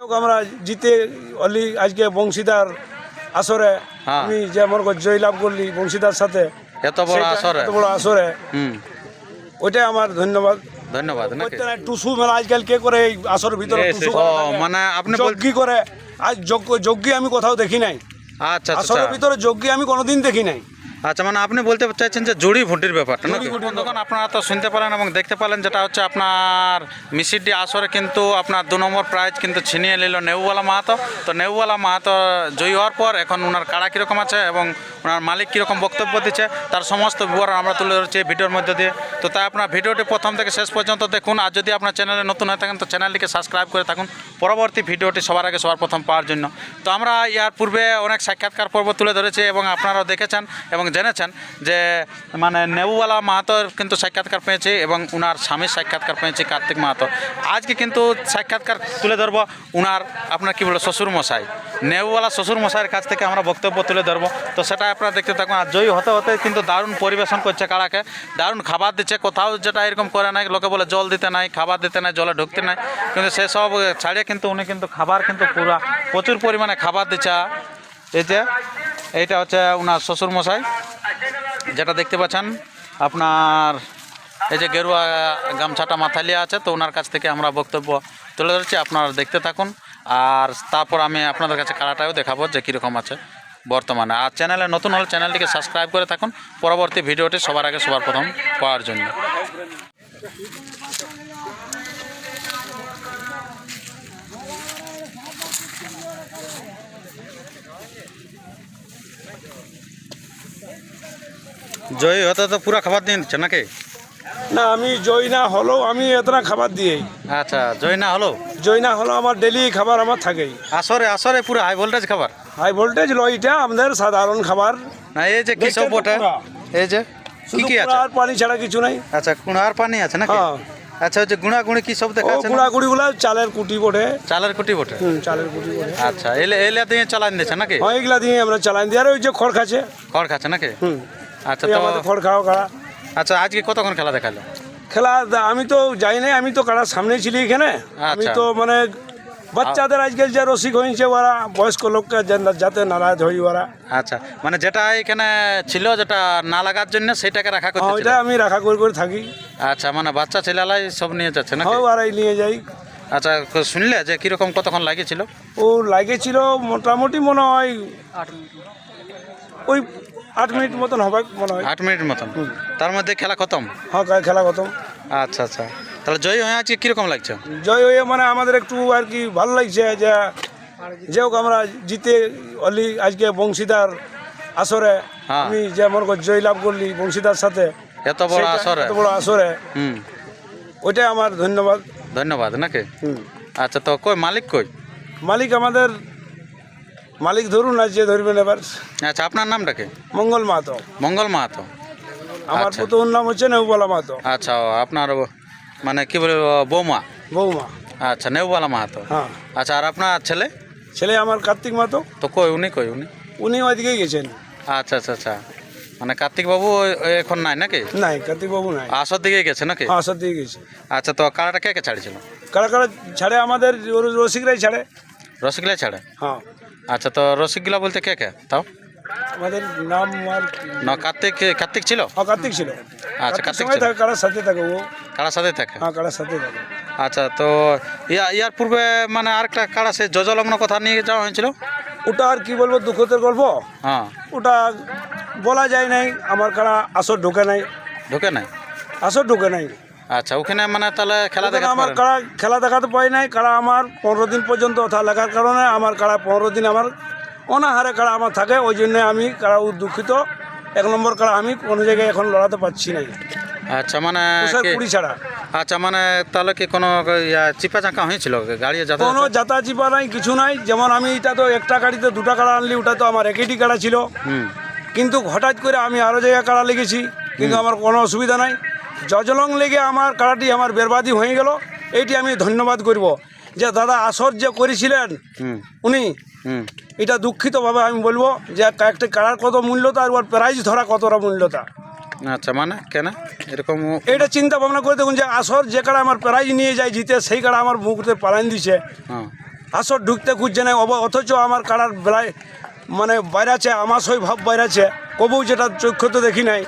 আমরা জিতে অলি আজকে বংশীদার আসরে হ্যাঁ। আমি যে মনে কর জয় লাভ করলি বংশীদার সাথে এত বড় আসরে। এত বড় আসরে। হুম। ওইটাই আমার ধন্যবাদ। ধন্যবাদ টুসু মেলা আজকাল কে করে এই আসরের ভিতরে টুসু মানে আপনি যজ্ঞি করে। আজ যজ্ঞ আমি কোথাও দেখি নাই। আচ্ছা আচ্ছা আসরের ভিতরে যজ্ঞি আমি কোনোদিন দেখি নাই। আচ্ছা মানে আপনি বলতে চাইছেন যে জুড়ি ভুটির ব্যাপারটা জুড়ি ভুটির তখন আপনারা তো শুনতে পেলেন এবং দেখতে পেলেন যেটা হচ্ছে আপনার মিসিডি আসরে কিন্তু আপনার দু নম্বর প্রাইজ কিন্তু ছিনিয়ে নিল নেউওয়ালা মাহাতো। তো নেউওয়ালা মাহাতো জয়ী হওয়ার পর এখন ওনার কাড়া কীরকম আছে এবং ওনার মালিক কীরকম বক্তব্য দিচ্ছে তার সমস্ত বিবরণ আমরা তুলে ধরছি ভিডিওর মধ্যে দিয়ে। তো তাই আপনার ভিডিওটি প্রথম থেকে শেষ পর্যন্ত দেখুন আর যদি আপনার চ্যানেলে নতুন হয়ে থাকেন তো চ্যানেলটিকে সাবস্ক্রাইব করে থাকুন। পরবর্তী ভিডিওটি সবার আগে সবার প্রথম পাওয়ার জন্য। তো আমরা ইয়ার পূর্বে অনেক সাক্ষাৎকার পর্ব তুলে ধরেছি এবং আপনারাও দেখেছেন এবং জেনেছেন যে মানে নেবুওয়ালা মাহাতোর কিন্তু সাক্ষাৎকার পেয়েছি এবং উনার স্বামীর সাক্ষাৎকার পেয়েছি কার্তিক মাহাতো। আজকে কিন্তু সাক্ষাৎকার তুলে ধরবো উনার, আপনার কী বলব শ্বশুর মশাই নেউওয়ালা শ্বশুর মশাইয়ের কাছ থেকে আমরা বক্তব্য তুলে ধরবো। তো সেটা আপনারা দেখতে থাকুন। আর জয়ী হতে হতে কিন্তু দারুণ পরিবেশন করছে কাড়াকে দারুণ খাবার দিচ্ছে। কোথাও যেটা এরকম করে নাই। লোকে বলে জল দিতে নাই, খাবার দিতে নাই, জলে ঢুকতে নাই। কিন্তু সেসব ছাড়িয়ে কিন্তু উনি কিন্তু খাবার কিন্তু পুরা প্রচুর পরিমাণে খাবার দিচ্ছে। এই যে এইটা হচ্ছে ওনার শ্বশুর মশাই যেটা দেখতে পাচ্ছেন, আপনার এই যে গেরুয়া গামছাটা মাথায় লিয়ে আছে, তো ওনার কাছ থেকে আমরা বক্তব্য তুলে ধরছি, আপনারা দেখতে থাকুন। আর তারপর আমি আপনাদের কাছে কাড়াটাও দেখাবো যে কীরকম আছে বর্তমানে। আর চ্যানেলে নতুন হলে চ্যানেলটিকে সাবস্ক্রাইব করে থাকুন, পরবর্তী ভিডিওটি সবার আগে সবার প্রথম পাওয়ার জন্য। জয়ী হতে তো পুরা খাবার দিয়ে দিচ্ছে নাকি? না আমি জয় না হলেও আমি এতটা খাবার দিই আচ্ছা জয় না হলো জয় না হলেও আমার ডেলি খাবার আমার থাকেই। আসরে আসরে পুরো হাই ভোল্টেজ খাবার? হাই ভোল্টেজ লইটা আমাদের সাধারণ খাবার। না এই যে কি সব এই যে কি কি আছে? আর পানি ছাড়া কিছু নাই। আচ্ছা কুড়ার পানি আছে নাকি? হ্যাঁ। আচ্ছা ওই যে গুঁড়ি কি সব দেখা যাচ্ছে না? গুড়া গুড়িগুলা চালের কুটি বটে। চালের কুটি বটে? হুম চালের কুটি বটে। আচ্ছা এলে এলে দিয়ে চালান দিচ্ছে নাকি? হ্যাঁ এগুলা দিয়ে আমরা চালাই দিয়ে আর ওই যে খড় খাচ্ছে। খড় খাচ্ছে নাকি? হুম। আচ্ছা এই তো আমাদের খড় খাওয়া কাড়া আচ্ছা আজকে কতক্ষণ খেলা দেখাল? খেলা আমি তো যাই নাই আমি তো কাড়ার সামনে ছিলি এখানে। আমি আচ্ছা। তো মানে বাচ্চাদের আজকাল যে রসিক হয়েছে ওরা বয়স্ক লোককে যাতে নারাজ হই ওরা। আচ্ছা মানে যেটা এখানে ছিল যেটা না লাগার জন্য সেটাকে রাখা হ্যাঁ, করতে ওইটা আমি রাখা করে করে থাকি। আচ্ছা মানে বাচ্চা ছেলেলাই সব নিয়ে যাচ্ছে না হ্যাঁ ওরাই নিয়ে যাই। আচ্ছা শুনলে যে কীরকম কতক্ষণ লাগিয়েছিল? ও লাগেছিল মোটামুটি মনে হয় ওই আট মিনিট মতন হবে মনে হয়। আট মিনিট মতন। তার মধ্যে খেলা খতম? হ্যাঁ খেলা খতম। আচ্ছা আচ্ছা। তাহলে জয়ী হয়ে আজকে কীরকম লাগছে? জয় হয়ে মানে আমাদের একটু আর কি ভালো লাগছে যে যে হোক আমরা জিতে অলি আজকে বংশীদার আসরে হ্যাঁ। আমি যে কর জয় লাভ করলি বংশীদার সাথে এত বড় আসরে। এত বড় আসরে। হুম। ওইটাই আমার ধন্যবাদ। ধন্যবাদ নাকি। আচ্ছা তো কই মালিক কই? মালিক আমাদের মালিক ধরুন না যে ধরবেন এবার। আচ্ছা আপনার নামটা কি? মঙ্গল মাহাতো। মঙ্গল মাহাতো। আমার আচ্ছা। প্রথম নাম হচ্ছে নেউবালা মাহাতো। আচ্ছা আপনার মানে কি বলে বৌমা? বৌমা। আচ্ছা নেউবালা মাহাতো। হ্যাঁ। আচ্ছা আর আপনার ছেলে? ছেলে আমার কার্তিক মাহাতো। তো কই উনি কই উনি? উনি ওইদিকেই গেছেন। আচ্ছা আচ্ছা আচ্ছা। মানে কার্তিক বাবু এখন নাই নাকি? নাই কার্তিক বাবু নাই। আসর দিকে গেছে নাকি? হ্যাঁ আসার দিকে গেছে। আচ্ছা তো কারাটা কে কে ছাড়িয়েছিল? কারা কারা ছাড়ে আমাদের রসিকরাই ছাড়ে। রসগোল্লা ছাড়ে? হ্যাঁ। আচ্ছা তো রসগোল্লা বলতে কে কে? তাও? আমাদের নাম আর না কার্তিক কার্তিক ছিল? হ্যাঁ কার্তিক ছিল। আচ্ছা, কার্তিক ছিল। থাকে কারার সাথে থাকে ও। কারার সাথে থাকে? হ্যাঁ কারার সাথে থাকে। আচ্ছা তো ইয়া ইয়ার পূর্বে মানে আরেকটা কাড়া সে যজলগ্ন কথা নিয়ে যাওয়া হয়েছিল? ওটা আর কি বলব দুঃখতের গল্প? হ্যাঁ। ওটা বলা যায় নাই আমার কারা আসর ঢোকে নাই। ঢুকে নাই? আসর ঢোকে নাই। আচ্ছা ওখানে মানে তাহলে খেলা দেখা আমার কারা খেলা দেখাতে পারি নাই কারা আমার পনেরো দিন পর্যন্ত ওঠা লেখার কারণে আমার কারা পনেরো দিন আমার অনাহারে কারা আমার থাকে ওই জন্য আমি কারা দুঃখিত। এক নম্বর কারা আমি কোনো জায়গায় এখন লড়াতে পারছি না আচ্ছা মানে কুড়ি ছাড়া। আচ্ছা মানে তাহলে কি কোনো চিপা চাকা হয়েছিল? গাড়ি যাতে কোনো যাতা চিপা নাই কিছু নাই। যেমন আমি এটা তো একটা গাড়িতে দুটা কাড়া আনলি ওটা তো আমার একইটি কাড়া ছিল। কিন্তু হঠাৎ করে আমি আরও জায়গায় কাড়া লেগেছি কিন্তু আমার কোনো অসুবিধা নাই। জজলং লেগে আমার কাড়াটি আমার বেরবাদি হয়ে গেল। এইটি আমি ধন্যবাদ করব। যে দাদা আসর যে করেছিলেন উনি। এটা দুঃখিতভাবে আমি বলব যে একটা কাড়ার কত মূল্যতা আর ওর প্রাইজ ধরা কতটা মূল্যতা আচ্ছা মানে কেন? এরকম এটা চিন্তা ভাবনা করে দেখুন যে আসর যে কাড়া আমার প্রাইজ নিয়ে যায় জিতে সেই কাড়া আমার মুখতে পালাইন দিছে। হ্যাঁ। আসর ঢুকতে খুঁজছে না অথচ আমার কাড়ার বেলায় মানে বাইরাছে আমার সই ভাব বাইরাছে কবু যেটা চক্ষু তো দেখি নাই।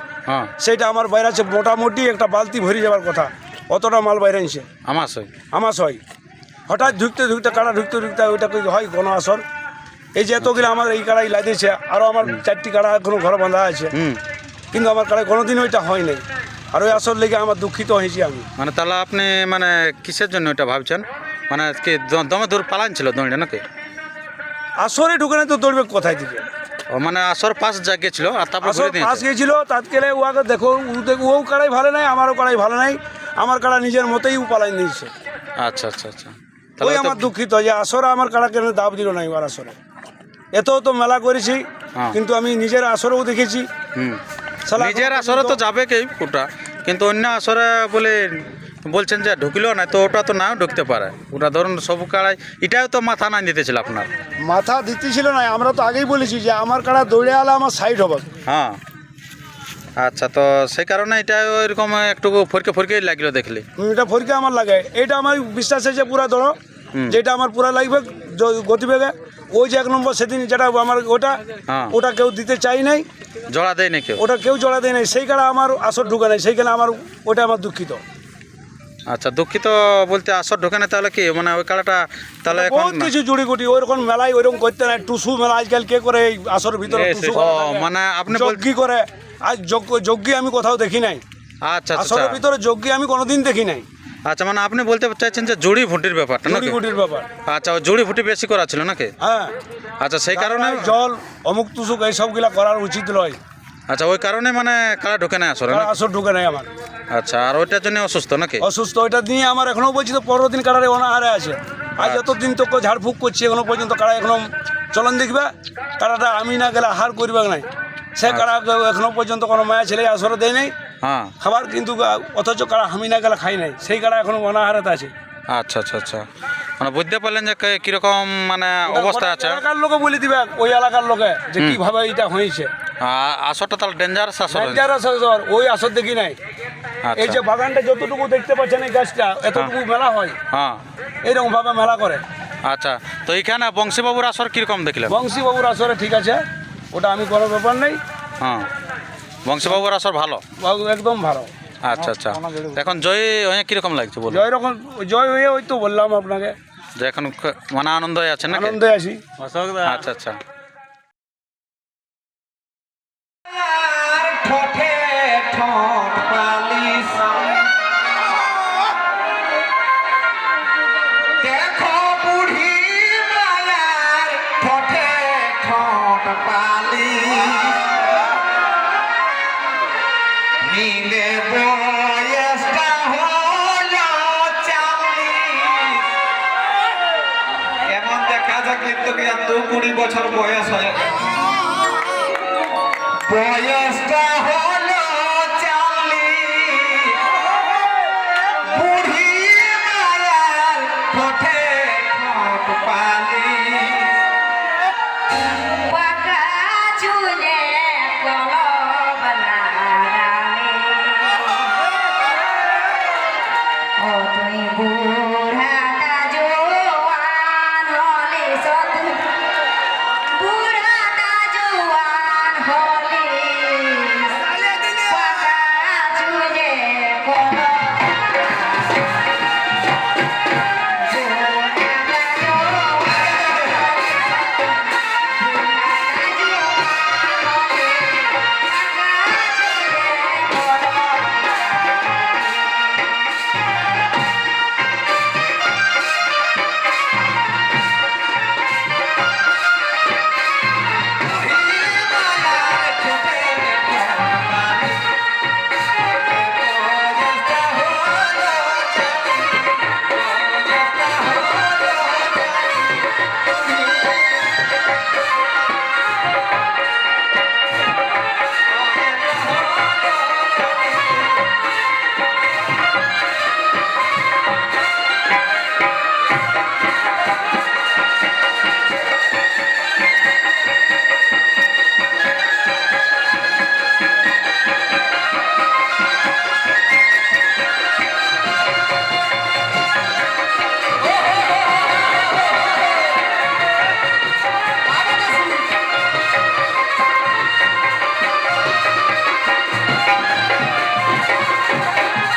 সেটা আমার বাইরাছে মোটামুটি একটা বালতি ভরে যাওয়ার কথা। অতটা মাল বাইরাইছে আমার সই আমার সই হঠাৎ ঢুকতে ঢুকতে কাড়া ঢুকতে ঢুকতে ওইটা হয় কোনো আসর এই যে এতগুলো আমার এই কাড়াই লাগিয়েছে আরও আমার চারটি কাড়া এখনও ঘর বাঁধা আছে। কিন্তু আমার কাড়ায় কোনোদিন ওইটা হয় নাই। আর ওই আসর লেগে আমার দুঃখিত হয়েছি আমি। মানে তাহলে আপনি মানে কিসের জন্য ওইটা ভাবছেন? মানে কি দমে দূর পালান ছিল দড়িটা নাকি? আসরে ঢুকে নাই তো দৌড়বে কোথায় ও মানে আসর পাশ যা গেছিল আর তারপর আসর ঘুরে পাস দিয়েছে তাৎকেলে ও আগে দেখো দেখ- ও কাড়াই ভালো নাই আমারও কাড়াই ভালো নাই আমার কাড়া নিজের মতেই ও পালাই নিয়েছে। আচ্ছা আচ্ছা আচ্ছা। ওই তাহলে আমার দুঃখিত যে আসরে আমার কাড়া কেন দাব দিল না এবার আসরে। এত তো মেলা করেছি হ্যাঁ। কিন্তু আমি নিজের আসরেও দেখেছি। হুম। শালা নিজের এখনও আসরে তো পর্যন্ত- যাবে কি ওটা কিন্তু অন্য আসরে বলে বলছেন যে ঢুকলো না তো ওটা তো নাও ঢুকতে পারে। ওটা ধরুন সব কাড়াই এটাও তো মাথা না দিতেছিল আপনার। মাথা দিতেছিল না আমরা তো আগেই বলেছি যে আমার কাড়া দৌড়ে আলে আমার সাইড হবে। হ্যাঁ। আচ্ছা তো সেই কারণে এটা ওইরকম একটু ফরকে ফরকে লাগল দেখলি। এটা ফরকে আমার লাগে। এটা আমার বিশ্বাস আছে পুরা ধরো যেটা আমার পুরা লাগবে গতিবেগে। ওই যে এক নম্বর সেদিন যেটা আমার ওটা হ্যাঁ। ওটা কেউ দিতে চাই নাই। জড়া দেয় না কেউ? ওটা কেউ জড়া দেয় নাই। সেই কারণে আমার আসর ঢুকে নাই সেইখানে আমার ওটা আমার দুঃখিত। আচ্ছা দুঃখিত বলতে আসর ঢোকে না তাহলে কি? মানে ওই কাড়াটা তাহলে বহুত কিছু জুড়ি গুটি ওইরকম মেলায় ওইরকম করতে নাই। টুসু মেলা আজকাল কে করে এই আসর ভিতরে টুসু মানে আপনি যজ্ঞি করে। আজ যজ্ঞ আমি কোথাও দেখি নাই। আচ্ছা আচ্ছা আসরের ভিতরে যজ্ঞি আমি কোনোদিন দেখি নাই। আচ্ছা মানে আপনি বলতে চাইছেন যে জুড়ি ভুটির ব্যাপারটা জুড়ি নাকি? গুটির ব্যাপার। আচ্ছা জুড়ি ভুটি বেশি করা ছিল নাকি? হ্যাঁ। আচ্ছা সেই কারণে জল অমুক তুসুক এইসবগুলা করার উচিত নয়। আচ্ছা ওই কারণে মানে কারা ঢোকে না আসরে না? আসর ঢুকে নাই আমার। আচ্ছা আর ওইটার জন্য অসুস্থ নাকি? অসুস্থ ওইটা নিয়ে আমার এখনও বলছি তো পনেরো দিন কাটারে অনাহারে আছে। আজ আচ্ছা। যতদিন তো ঝাড়ফুঁক করছি এখনও পর্যন্ত কারা এখনও চলন দেখবে? কারাটা আমি না গেলে হার করবে নাই। সে আচ্ছা। কারা এখনও পর্যন্ত কোনো মায়া ছেলে আসরে দেয় নাই। হ্যাঁ। খাবার কিন্তু অথচ কারা আমি না গেলে খাই নাই। সেই কারা এখনও অনাহারেতে আছে। আচ্ছা আচ্ছা আচ্ছা। মানে বুঝতে পারলেন যে কে- কীরকম মানে অবস্থা আছে? এলাকার লোকে বলে দিবে ওই এলাকার লোকে যে কীভাবে এটা হয়েছে। আসরটা তাহলে ডেঞ্জারাস আসর Dangerous আসর, ওই আসর দেখি নাই। এই আচ্ছা যে বাগানটা যতটুকু দেখতে পাচ্ছেন এই গাছটা এতটুকু মেলা হয়। হ্যাঁ। এইরকম ভাবে মেলা করে। আচ্ছা তো এইখানে বংশীবাবুর আসর কীরকম দেখলেন? বংশীবাবুর আসরে ঠিক আছে ওটা আমি কোনো ব্যাপার নেই। হ্যাঁ। বংশীবাবুর আসর ভালো? বাবু একদম ভালো। আচ্ছা আচ্ছা। এখন জয় হয়ে কীরকম লাগছে বলুন? জয় রকম জয় হয়ে ওই তো বললাম আপনাকে। যে এখন মানে আনন্দ হয়ে আছে নাকি? আনন্দে আছি। আচ্ছা আচ্ছা। এমন দেখা কি আর দু কুড়ি বছর বয়স হয়। বয়সটা হলো